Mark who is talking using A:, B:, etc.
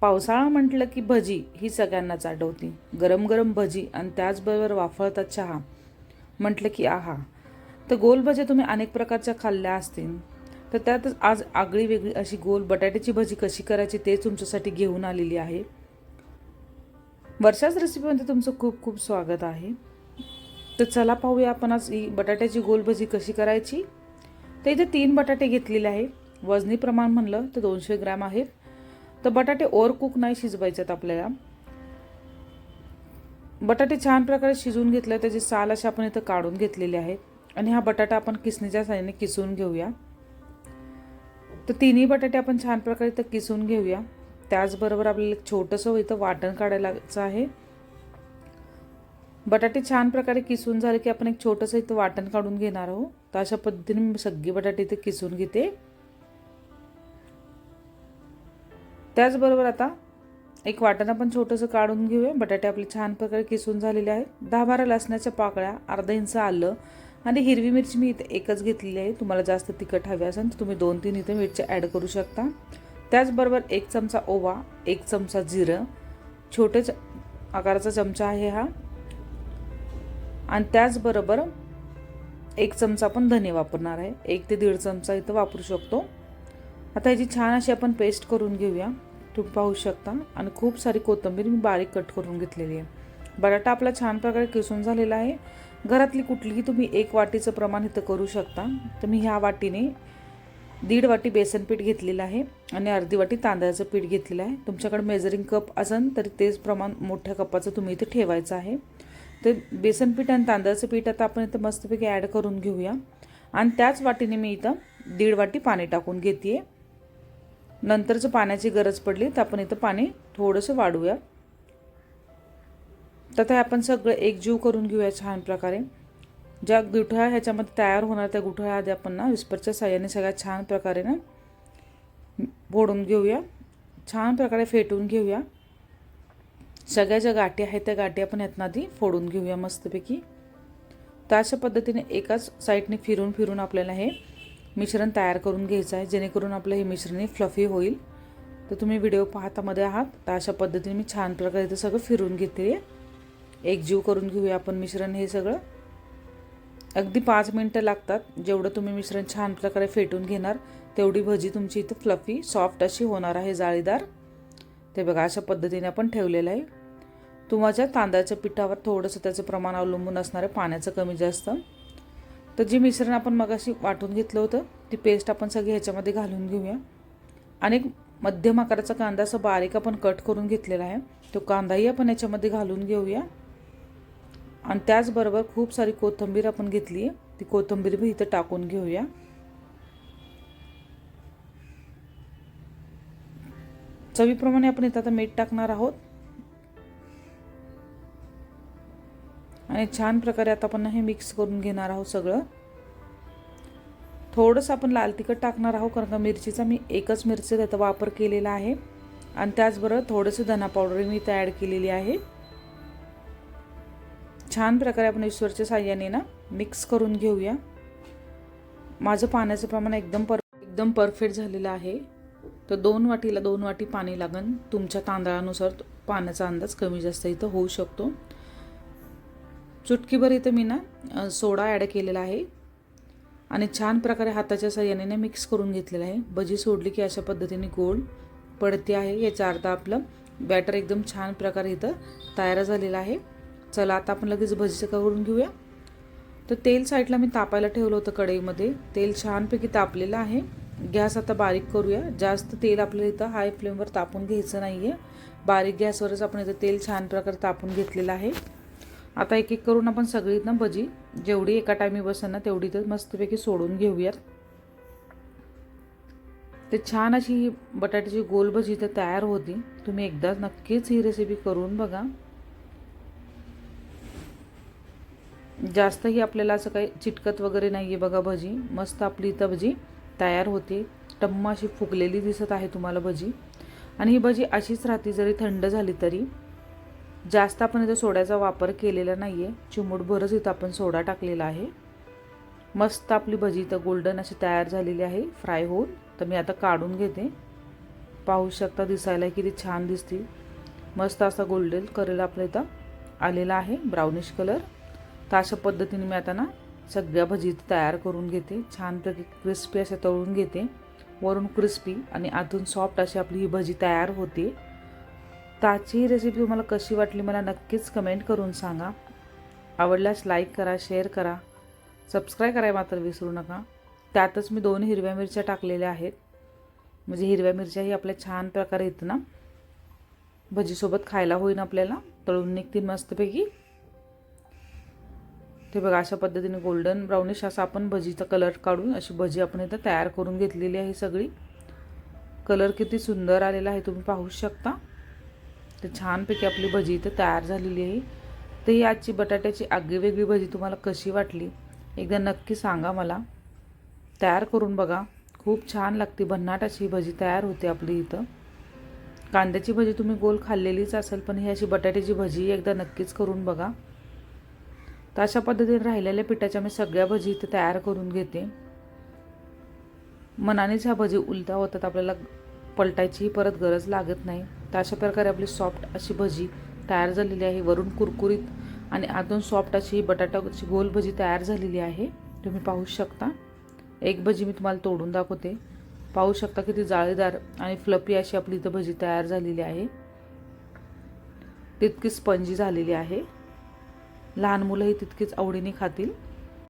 A: पावसाळा म्हटलं की भजी ही सगळ्यांनाच आठवते. गरम गरम भजी आणि त्याचबरोबर वाफळता चहा. म्हटलं की आहा. तर गोल भज्या तुम्ही अनेक प्रकारच्या खाल्ल्या असतील. तर त्यातच आज आगळी वेगळी अशी गोल बटाट्याची भजी कशी करायची ते तुमच्यासाठी घेऊन आलेली आहे. वर्षाच रेसिपीमध्ये तुमचं खूप खूप स्वागत आहे. तर चला पाहूया आपण आज ही बटाट्याची गोल भजी कशी करायची. तर इथे तीन बटाटे घेतलेले आहे. वजनी प्रमाण म्हणलं तर दोनशे ग्रॅम आहेत तर बटाटे ओवर कुक नाही शिजवायचे आहेत आपल्याला. बटाटे छान प्रकारे शिजवून घेतले त्याची साल अशी आपण इथं काढून घेतलेली आहे. आणि हा बटाटा आपण किसणीच्या साह्याने किसून घेऊया. तर तिन्ही बटाटे आपण छान प्रकारे इथं किसून घेऊया. त्याचबरोबर आपल्याला एक छोटंसं इथं वाटण काढायलाचं आहे. बटाटे छान प्रकारे किसून झाले की आपण एक छोटंसं इथं वाटण काढून घेणार आहोत. तर अशा पद्धतीने मी सगळी बटाटे इथे किसून घेते. त्याचबरोबर आता एक वाटाणा आपण छोटंसं काढून घेऊया. बटाटे आपले छान प्रकारे किसून झालेले आहेत. दहा बारा लसणाच्या पाकळ्या अर्धा इंच आलं आणि हिरवी मिरची मी इथे एकच घेतलेली आहे. तुम्हाला जास्त तिखट हवी असेल तर तुम्ही दोन तीन इथे मिरच्या ॲड करू शकता. त्याचबरोबर एक चमचा ओवा एक चमचा जिरं छोटे आकाराचा चमचा आहे हा. आणि त्याचबरोबर एक चमचा आपण धने वापरणार आहे. एक ते दीड चमचा इथं वापरू शकतो. आता ह्याची छान अशी आपण पेस्ट करून घेऊया. तुम्ही पाहू शकता. आणि खूप सारी कोथिंबीर मी बारीक कट करून घेतलेली आहे. बटाटा आपला छान प्रकारे किसून झालेला आहे. घरातली कुठलीही तुम्ही एक वाटीचं प्रमाण इथं करू शकता. तर मी ह्या वाटीने दीड वाटी बेसन पीठ घेतलेलं आहे. आणि अर्धी वाटी तांदळाचं पीठ घेतलेलं आहे. तुमच्याकडे मेजरिंग कप असेल तर तेच प्रमाण मोठ्या कपाचं तुम्ही इथे ठेवायचं आहे. ते बेसन पीठ आणि तांदळाचं पीठ आता आपण इथं मस्तपैकी ॲड करून घेऊया. आणि त्याच वाटीने मी इथं दीड वाटी पाणी टाकून घेते आहे नंतरचं पाण्याची गरज पडली तर आपण इथं पाणी थोडंसं वाढूया तर ते आपण सगळं एकजीव करून घेऊया छान प्रकारे. ज्या गुठळ्या ह्याच्यामध्ये तयार होणार त्या गुठळ्या आधी आपण ना विस्परच्या साह्याने सगळ्या छान प्रकारे ना फोडून घेऊया. छान प्रकारे फेटून घेऊया. सगळ्या ज्या गाठी आहेत त्या गाठी आपण यातनं आधी फोडून घेऊया मस्तपैकी. तर अशा पद्धतीने एकाच साईडने फिरून फिरून आपल्याला हे मिश्रण तयार करून घ्यायचं आहे. जेणेकरून आपलं हे मिश्रण फ्लफी होईल. तर तुम्ही व्हिडिओ पाहतामध्ये आहात. तर अशा पद्धतीने मी छान प्रकारे ते सगळं फिरून घेते. एकजीव करून घेऊया आपण मिश्रण हे सगळं. अगदी पाच मिनटं लागतात. जेवढं तुम्ही मिश्रण छान प्रकारे फेटून घेणार तेवढी भजी तुमची इथं फ्लफी सॉफ्ट अशी होणार आहे जाळीदार. ते बघा अशा पद्धतीने आपण ठेवलेलं आहे. तुम्हाला तांदळाच्या पिठावर थोडंसं त्याचं प्रमाण अवलंबून असणार आहे पाण्याचं कमी जास्त. तर जे मिश्रण आपण मगाशी वाटून घेतलं होतं ती पेस्ट आपण सगळी ह्याच्यामध्ये घालून घेऊया. आणि मध्यम आकाराचा कांदा असं बारीक आपण कट करून घेतलेला आहे. तो कांदाही आपण याच्यामध्ये घालून घेऊया. आणि त्याचबरोबर खूप सारी कोथिंबीर आपण घेतली आहे. ती कोथिंबीर बी इथं टाकून घेऊया. चवीप्रमाणे आपण इथं आता मीठ टाकणार आहोत. आणि छान प्रकारे आता आपण हे मिक्स करून घेणार आहोत सगळं. थोडंसं आपण लाल तिखट टाकणार आहोत कारण का मिरचीचा मी एकच मिरची त्याचा वापर केलेला आहे. आणि त्याचबरोबर थोडंसं धना पावडर मी इथं ॲड केलेली आहे. छान प्रकारे आपण ईश्वरच्या साह्याने ना मिक्स करून घेऊया. माझं पाण्याचं प्रमाण एकदम पर एकदम परफेक्ट झालेलं आहे. तर दोन वाटीला दोन वाटी पाणी लागन. तुमच्या तांदळानुसार पाण्याचा अंदाज कमी जास्त इथं होऊ शकतो. चुटकीभर इथं मी ना सोडा ॲड केलेला आहे. आणि छान प्रकारे हाताच्या साह्याने मिक्स करून घेतलेलं आहे. भजी सोडली की अशा पद्धतीने गोल पडते आहे. याचा अर्थ आपलं बॅटर एकदम छान प्रकारे इथं तयार झालेलं आहे. चला आता आपण लगेच भजीचं करून घेऊया. तर तेल साईडला मी तापायला ठेवलं होतं कढईमध्ये. तेल छानपैकी तापलेलं आहे. गॅस आता बारीक करूया. जास्त तेल आपल्याला इथं हाय फ्लेमवर तापून घ्यायचं नाही आहे बारीक गॅसवरच आपण इथं तेल छान प्रकारे तापून घेतलेलं आहे. आता एक एक करून आपण सगळीत ना भजी जेवढी एका टायमी बसेल ना तेवढी तर मस्तपैकी सोडून घेऊयात. ते छान अशी बटाट्याची गोल भजी तर तयार होती. तुम्ही एकदा नक्कीच ही रेसिपी करून बघा. जास्तही आपल्याला असं काही चिटकत वगैरे नाही आहे बघा भजी. मस्त आपली इथं भजी तयार होते. टम्मा अशी फुगलेली दिसत आहे तुम्हाला भजी. आणि ही भजी अशीच राहते जरी थंड झाली तरी. जास्त आपण इथं सोड्याचा वापर केलेला नाही आहे चिमूटभरच इथं आपण सोडा टाकलेला आहे. मस्त आपली भजी इथं गोल्डन अशी तयार झालेली आहे. फ्राय होऊन. तर मी आता काढून घेते. पाहू शकता दिसायला किती छान दिसतील. मस्त असा गोल्डन कलर आपल्या इथं आलेला आहे. ब्राउनिश कलर तर अशा पद्धतीने मी आता ना सगळ्या भजी तयार करून घेते. छानपैकी क्रिस्पी अशा तळून घेते. वरून क्रिस्पी आणि आतून सॉफ्ट अशी आपली ही भजी तयार होते. आजची ही रेसिपी तुम्हाला कशी वाटली मला नक्कीच कमेंट करून सांगा. आवडल्यास लाईक करा शेअर करा. सबस्क्राईब करायला मात्र विसरू नका. त्यातच मी दोन हिरव्या मिरच्या टाकलेल्या आहेत. म्हणजे हिरव्या मिरच्याही आपल्या छान प्रकारे येतं ना. भजीसोबत खायला होईन आपल्याला. तळून निघतील मस्तपैकी. ते बघा अशा पद्धतीने गोल्डन ब्राउनिश असा आपण भजीचा कलर काढून अशी भजी आपण इथं तयार करून घेतलेली आहे सगळी. कलर किती सुंदर आलेला आहे तुम्ही पाहू शकता. तर छानपैकी आपली भजी इथं तयार झालेली आहे. तर ही आजची बटाट्याची आगळीवेगळी भजी तुम्हाला कशी वाटली एकदा नक्की सांगा मला. तयार करून बघा. खूप छान लागते. भन्नाट अशी भजी तयार होते आपली इथं. कांद्याची भजी तुम्ही गोल खाल्लेलीच असेल पण ही अशी बटाट्याची भजी एकदा नक्कीच करून बघा. तर अशा पद्धतीने राहिलेल्या पिठाच्या मी सगळ्या भजी इथे तयार करून घेते. मनानेच ह्या भजी उलट्या होतात आपल्याला पलटायचीही परत गरज लागत नाही. तर अशा प्रकारे आपली सॉफ्ट अशी भजी तयार झालेली आहे. वरून कुरकुरीत आणि आतून सॉफ्ट अशी बटाट्याची गोल भजी तयार झालेली आहे. तुम्ही पाहू शकता. एक भजी मी तुम्हाला तोडून दाखवते. पाहू शकता किती जाळीदार आणि फ्लपी अशी आपली इथं भजी तयार झालेली आहे. तितकी स्पंजी झालेली आहे. लहान मुलंही तितकीच आवडीने खातील.